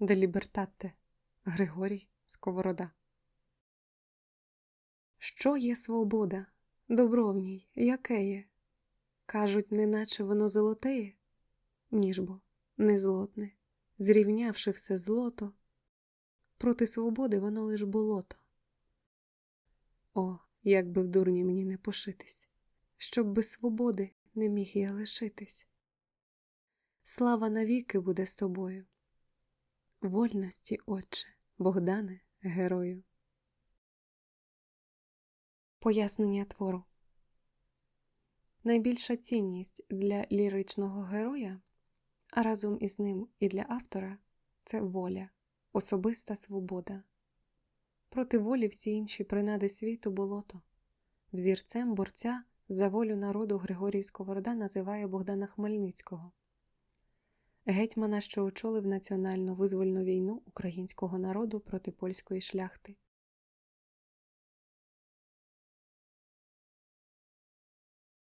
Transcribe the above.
де лібертатте Григорій Сковорода. Що є свобода? Добро в ній, яке є? Кажуть, неначе воно золотеє? Ніж бо, не злотне, зрівнявши все злото, проти свободи воно лиш болото. О, як би в дурні мені не пошитись, щоб без свободи не міг я лишитись. Слава навіки буде з тобою. Вольності, Отче, Богдане, герою. Пояснення твору Найбільша цінність для ліричного героя, а разом із ним і для автора це воля, особиста свобода. Проти волі всі інші принади світу болото. Взірцем борця за волю народу Григорій Сковорода називає Богдана Хмельницького, гетьмана, що очолив національно визвольну війну українського народу проти польської шляхти.